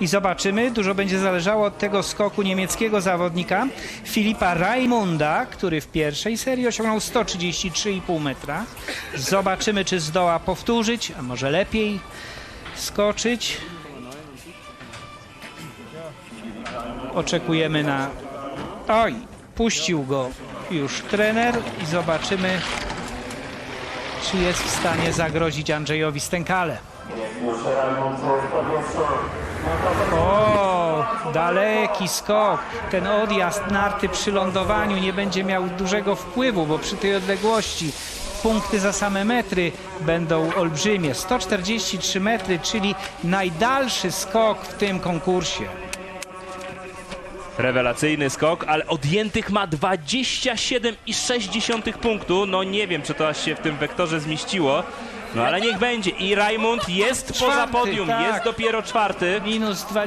I zobaczymy, dużo będzie zależało od tego skoku niemieckiego zawodnika Filipa Raimunda, który w pierwszej serii osiągnął 133,5 metra. Zobaczymy, czy zdoła powtórzyć, a może lepiej skoczyć. Oczekujemy na... Oj, puścił go już trener i zobaczymy, czy jest w stanie zagrozić Andrzejowi Stękale. O, daleki skok. Ten odjazd narty przy lądowaniu nie będzie miał dużego wpływu, bo przy tej odległości punkty za same metry będą olbrzymie. 143 metry, czyli najdalszy skok w tym konkursie. Rewelacyjny skok, ale odjętych ma 27,6 punktu. No nie wiem, czy to aż się w tym wektorze zmieściło. No ale niech będzie. I Raimund jest poza Czwarty, podium, tak. jest dopiero czwarty. Minus 20.